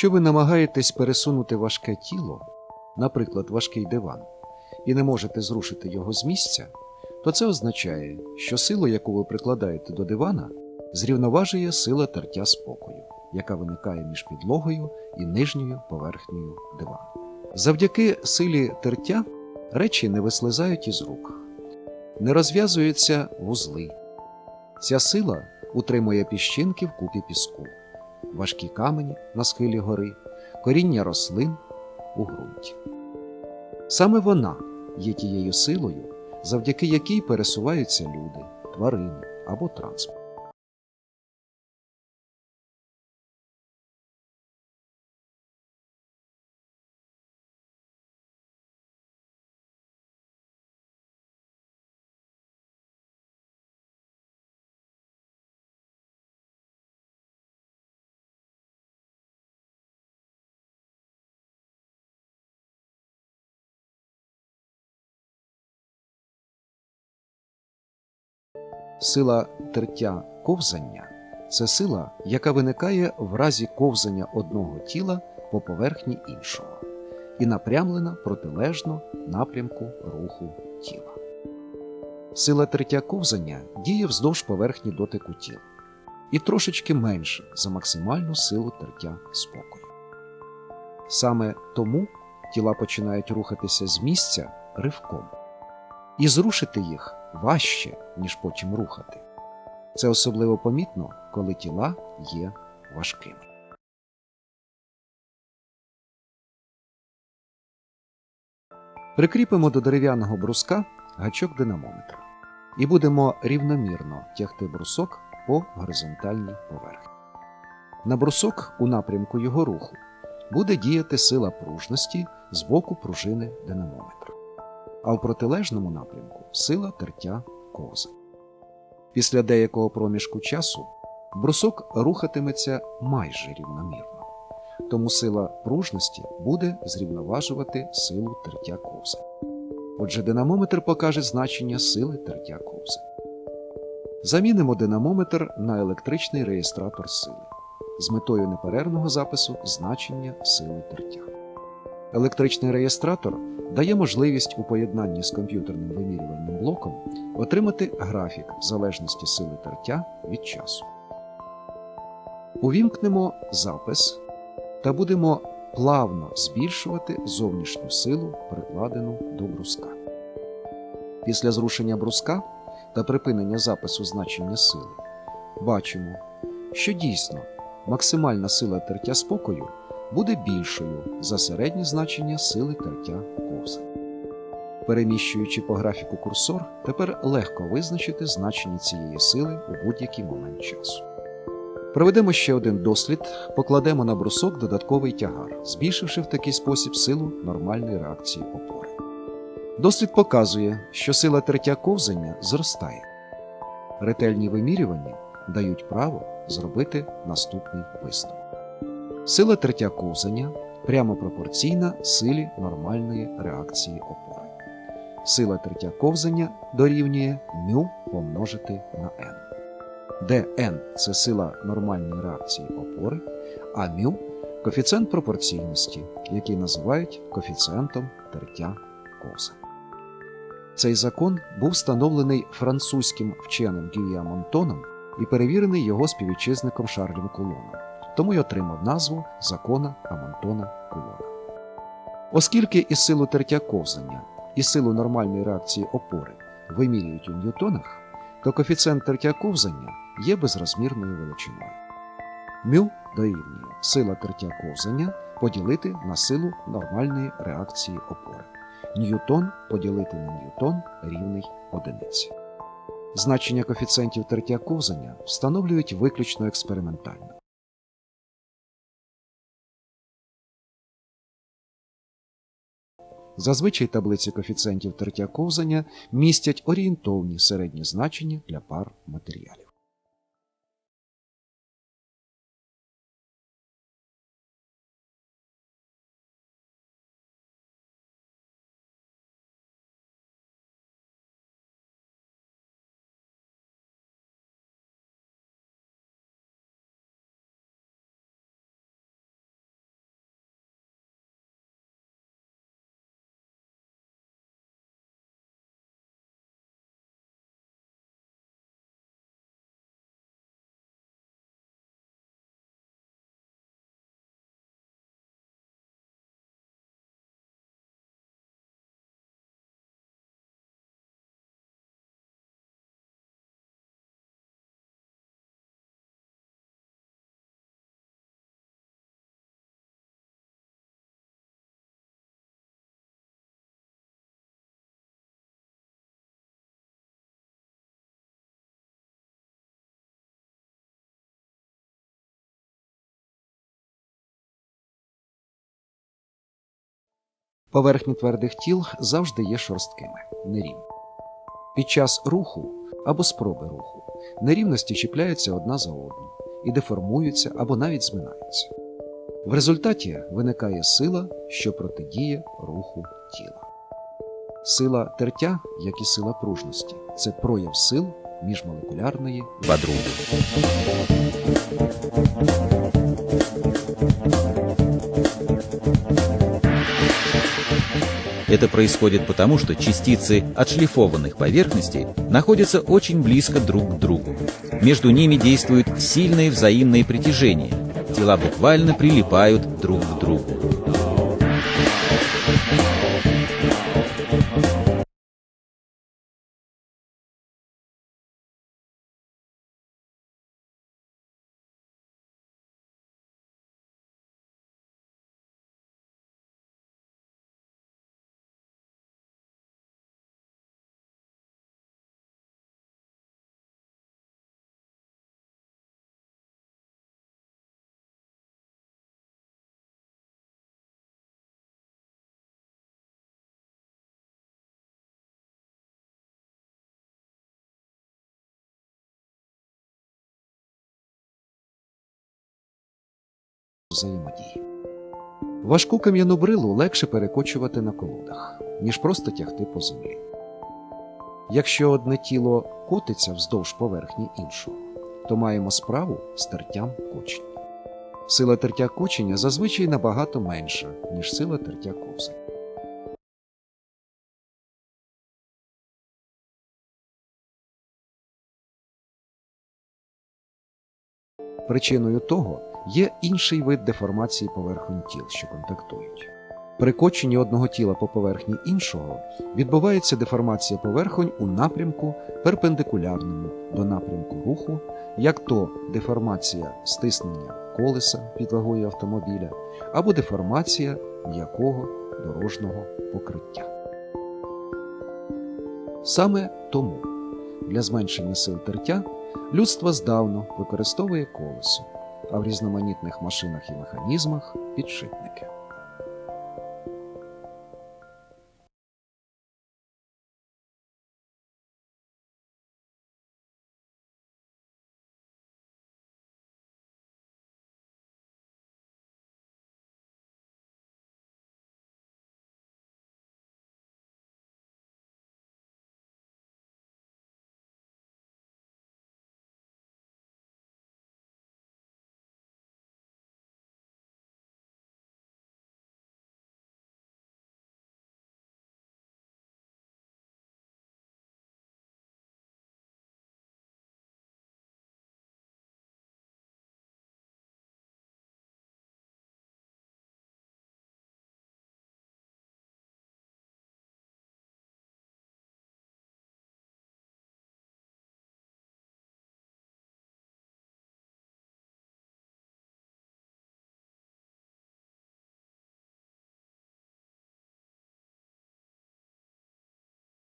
Якщо ви намагаєтесь пересунути важке тіло, наприклад, важкий диван, і не можете зрушити його з місця, то це означає, що силу, яку ви прикладаєте до дивана, зрівноважує сила тертя спокою, яка виникає між підлогою і нижньою поверхнею дивану. Завдяки силі тертя речі не вислизають із рук, не розв'язуються вузли. Ця сила утримує піщинки в купі піску, важкі камені на схилі гори, коріння рослин у ґрунті. Саме вона є тією силою, завдяки якій пересуваються люди, тварини або транспорт. Сила тертя ковзання це сила, яка виникає в разі ковзання одного тіла по поверхні іншого і напрямлена протилежно напрямку руху тіла. Сила тертя ковзання діє вздовж поверхні дотику тіла і трошечки менше за максимальну силу тертя спокою. Саме тому тіла починають рухатися з місця ривком, і зрушити їх важче, ніж потім рухати. Це особливо помітно, коли тіла є важкими. Прикріпимо до дерев'яного бруска гачок динамометра і будемо рівномірно тягти брусок по горизонтальній поверхні. На брусок у напрямку його руху буде діяти сила пружності з боку пружини динамометра, а в протилежному напрямку сила тертя кози. Після деякого проміжку часу брусок рухатиметься майже рівномірно, тому сила пружності буде зрівноважувати силу тертя кози. Отже, динамометр покаже значення сили тертя кози. Замінимо динамометр на електричний реєстратор сили з метою неперервного запису значення сили тертя. Електричний реєстратор дає можливість у поєднанні з комп'ютерним вимірювальним блоком отримати графік залежності сили тертя від часу. Увімкнемо запис та будемо плавно збільшувати зовнішню силу, прикладену до бруска. Після зрушення бруска та припинення запису значення сили бачимо, що дійсно максимальна сила тертя спокою буде більшою за середнє значення сили тертя кози. Переміщуючи по графіку курсор, тепер легко визначити значення цієї сили у будь-який момент часу. Проведемо ще один дослід, покладемо на брусок додатковий тягар, збільшивши в такий спосіб силу нормальної реакції опори. Дослід показує, що сила тертя ковзання зростає. Ретельні вимірювання дають право зробити наступний висновок. Сила тертя ковзання прямо пропорційна силі нормальної реакції опори. Сила тертя ковзання дорівнює μ помножити на n, де n – це сила нормальної реакції опори, а μ – коефіцієнт пропорційності, який називають коефіцієнтом тертя ковзання. Цей закон був встановлений французьким вченим Гюя Монтоном і перевірений його співвітчизником Шарлем Кулоном тому й отримав назву закона Амантона Кулона. Оскільки і силу тертя ковзання, і силу нормальної реакції опори вимірюють у ньютонах, то коефіцієнт тертя ковзання є безрозмірною величиною. Мю дорівнює сила тертя ковзання поділити на силу нормальної реакції опори. Ньютон поділити на ньютон рівний одиниці. Значення коефіцієнтів тертя ковзання встановлюють виключно експериментально. Зазвичай таблиці коефіцієнтів тертя ковзання містять орієнтовні середні значення для пар матеріалів. Поверхні твердих тіл завжди є шорсткими, нерівні. Під час руху або спроби руху нерівності чіпляються одна за одну і деформуються або навіть зминаються. В результаті виникає сила, що протидіє руху тіла. Сила тертя, як і сила пружності, це прояв сил міжмолекулярної подругу. Это происходит потому, что частицы отшлифованных поверхностей находятся очень близко друг к другу. Между ними действуют сильные взаимные притяжения. Тела буквально прилипают друг к другу. Взаємодії. Важку кам'яну брилу легше перекочувати на колодах, ніж просто тягти по землі. Якщо одне тіло котиться вздовж поверхні іншого, то маємо справу з тертям кочення. Сила тертя кочення зазвичай набагато менша, ніж сила тертя ковзання. Причиною того є інший вид деформації поверхонь тіл, що контактують. При коченні одного тіла по поверхні іншого відбувається деформація поверхонь у напрямку перпендикулярному до напрямку руху, як то деформація стиснення колеса під вагою автомобіля або деформація м'якого дорожнього покриття. Саме тому для зменшення сил тертя людство здавна використовує колесо, а в різноманітних машинах і механізмах підшипники.